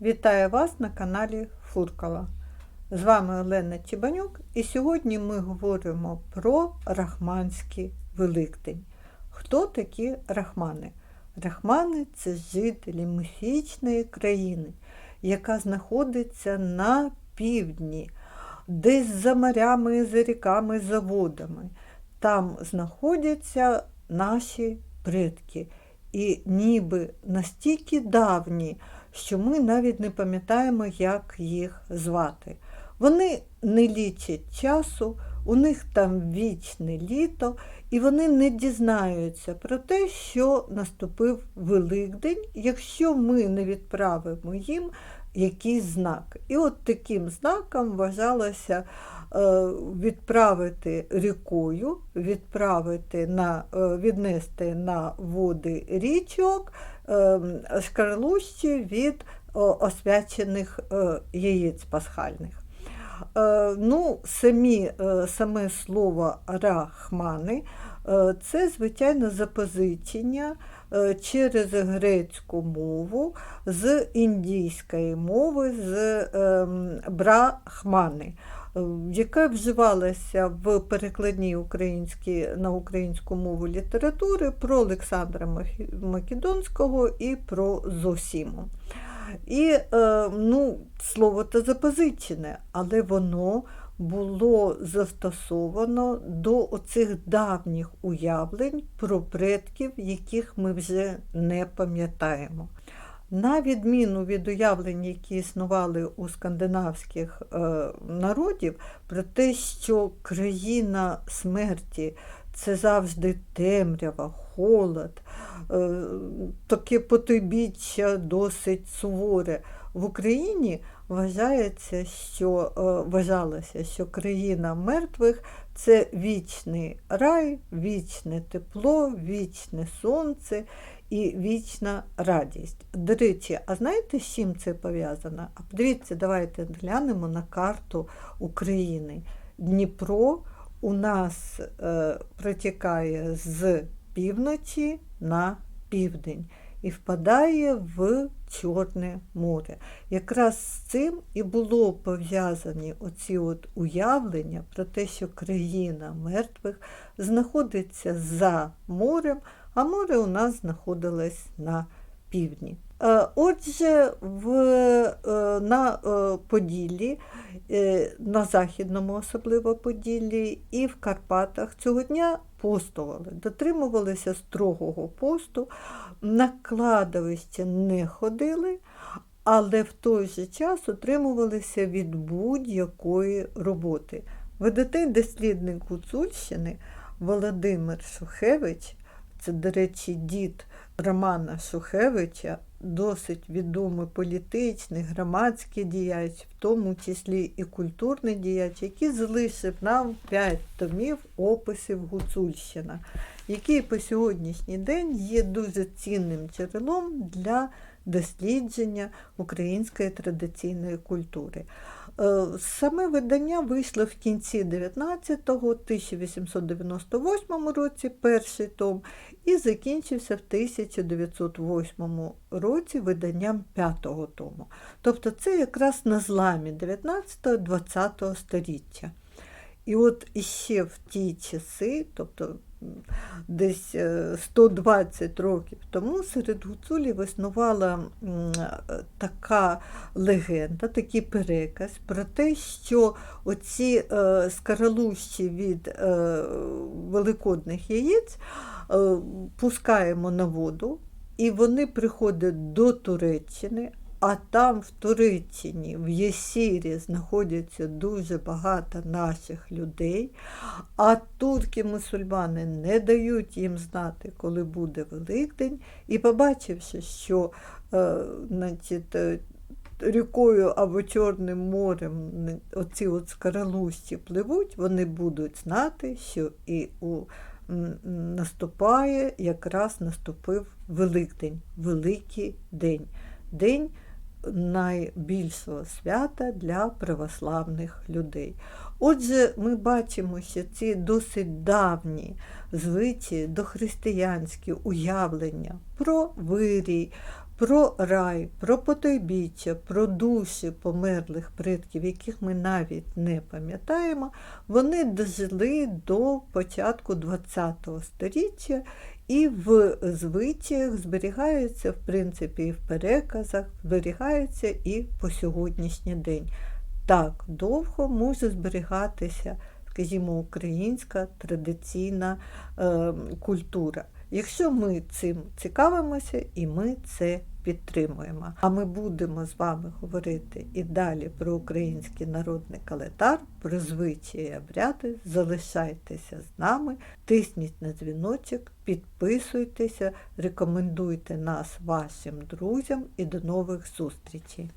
Вітаю вас на каналі Фуркала. З вами Олена Чебанюк і сьогодні ми говоримо про Рахманський Великдень. Хто такі рахмани? Рахмани це жителі міфічної країни, яка знаходиться на півдні, десь за морями, за ріками, за водами. Там знаходяться наші предки. І ніби настільки давні, що ми навіть не пам'ятаємо, як їх звати. Вони не лічать часу, у них там вічне літо, і вони не дізнаються про те, що наступив Великдень, якщо ми не відправимо їм якийсь знак. І от таким знаком вважалося е, відправити рікою, відправити на, е, віднести на води річок е, шкарлущі від освячених яєць пасхальних. Е, Ну, самі, е, Саме слово рахмани е, це, звичайно, запозичення через грецьку мову з індійської мови, з ем, брахмани, е, яка вживалася в перекладній українській, на українську мову літератури про Олександра Македонського і про Зосіму. І е, ну, слово то запозичене, але воно було застосовано до оцих давніх уявлень про предків, яких ми вже не пам'ятаємо. На відміну від уявлень, які існували у скандинавських е, народів, про те, що країна смерті це завжди темрява, холод, е, таке потойбіччя досить суворе. В Україні вважається, що, е, вважалося, що країна мертвих це вічний рай, вічне тепло, вічне сонце і вічна радість. До речі, а знаєте, з чим це пов'язано? А подивіться, давайте глянемо на карту України. Дніпро у нас е, протікає з півночі на південь і впадає в Чорне море. Якраз з цим і було пов'язані оці от уявлення про те, що країна мертвих знаходиться за морем, а море у нас знаходилось на півдні. Е, Отже, в, е, на е, Поділлі, на Західному особливо Поділлі і в Карпатах цього дня постували, дотримувалися строгого посту, на кладовище не ходили, але в той же час утримувалися від будь-якої роботи. Видатний дослідник Гуцульщини Володимир Шухевич, це, до речі, дід Романа Шухевича, досить відомий політичний, громадський діяч, в тому числі і культурний діяч, який залишив нам п'ять томів описів Гуцульщина, який по сьогоднішній день є дуже цінним джерелом для дослідження української традиційної культури. Е, Саме видання вийшло в кінці 19-го, 1898 році, перший том, і закінчився в 1908 році виданням п'ятого тому. Тобто це якраз на зламі 19-20 століття. І от іще в ті часи, тобто десь е, 120 років тому, серед гуцулів існувала е, така легенда, такий переказ про те, що оці е, скаралущі від е, великодних яєць е, пускаємо на воду, і вони приходять до Туреччини, а там в Туреччині, в Єсірі, знаходяться дуже багато наших людей, а турки-мусульмани не дають їм знати, коли буде Великдень, і побачивши, що е, значить, е, рікою або Чорним морем оці от скаралусті пливуть, вони будуть знати, що і у наступає, якраз наступив Великдень, Великий день. День найбільшого свята для православних людей. Отже, ми бачимо, що ці досить давні звичаї, дохристиянські уявлення про вирій, про рай, про потойбіччя, про душі померлих предків, яких ми навіть не пам'ятаємо, вони дожили до початку ХХ століття і в звичаях зберігаються, в принципі, і в переказах, зберігаються і по сьогоднішній день. Так довго може зберігатися, скажімо, українська традиційна е, культура. Якщо ми цим цікавимося і ми це підтримуємо. А ми будемо з вами говорити і далі про український народний календар, про звичаї і обряди. Залишайтеся з нами, тисніть на дзвіночок, підписуйтеся, рекомендуйте нас вашим друзям і до нових зустрічей.